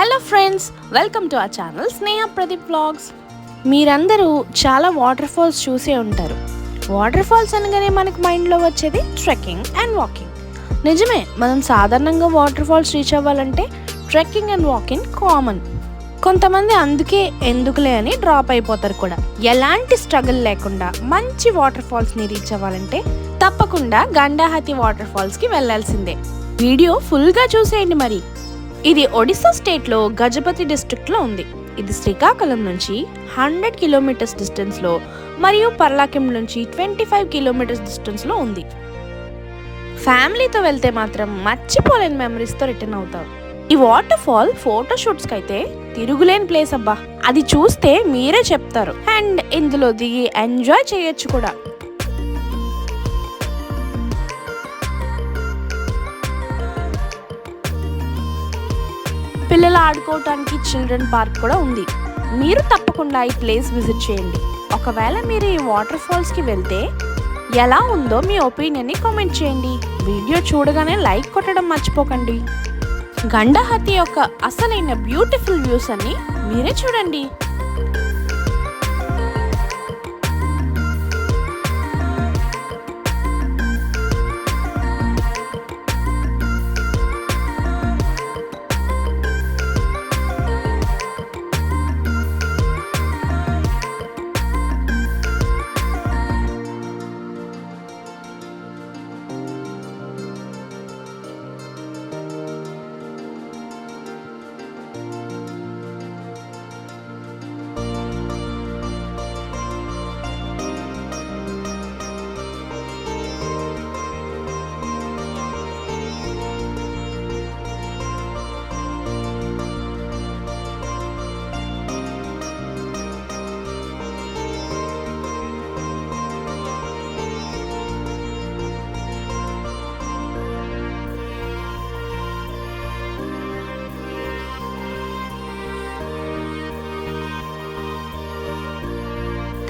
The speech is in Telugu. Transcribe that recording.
Hello friends welcome to our channel Sneha Pradeep vlogs మీరందరూ చాలా వాటర్ ఫాల్స్ చూసే ఉంటారు. వాటర్ ఫాల్స్ అనగానే మనకు మైండ్లో వచ్చేది ట్రెక్కింగ్ అండ్ వాకింగ్ నిజమే మనం సాధారణంగా వాటర్ ఫాల్స్ రీచ్ అవ్వాలంటే ట్రెక్కింగ్ అండ్ వాకింగ్ కామన్ కొంతమంది అందుకే ఎందుకులే అని డ్రాప్ అయిపోతారు కూడా. ఎలాంటి స్ట్రగుల్ లేకుండా మంచి వాటర్ ఫాల్స్ని రీచ్ అవ్వాలంటే తప్పకుండా గండాహతి వాటర్ ఫాల్స్కి వెళ్ళాల్సిందే. వీడియో ఫుల్గా చూసేయండి మరి. ఇది ఒడిశా స్టేట్లో గజపతి డిస్ట్రిక్ట్లో ఉంది. ఇది శ్రీకాకుళం నుంచి హండ్రెడ్ కిలోమీటర్స్ డిస్టెన్స్లో మరియు పర్లాకిం నుంచి ట్వంటీ ఫైవ్ కిలోమీటర్స్ డిస్టెన్స్లో ఉంది. ఫ్యామిలీతో వెళ్తే మాత్రం మర్చిపోలేని మెమరీస్తో రిటర్న్ అవుతారు ఈ వాటర్ ఫాల్ ఫోటోషూట్స్కి అయితే తిరుగులేని ప్లేస్ అబ్బా. అది చూస్తే మీరే చెప్తారు. అండ్ ఇందులో దిగి ఎంజాయ్ చేయొచ్చు కూడా. పిల్లలు ఆడుకోవటానికి చిల్డ్రన్ పార్క్ కూడా ఉంది. మీరు తప్పకుండా ఈ ప్లేస్ విజిట్ చేయండి. ఒకవేళ మీరు ఈ వాటర్ ఫాల్స్కి వెళ్తే ఎలా ఉందో మీ ఒపీనియన్ని కామెంట్ చేయండి. వీడియో చూడగానే లైక్ కొట్టడం మర్చిపోకండి. గండహతి యొక్క అసలైన బ్యూటిఫుల్ వ్యూస్ అన్ని మీరే చూడండి.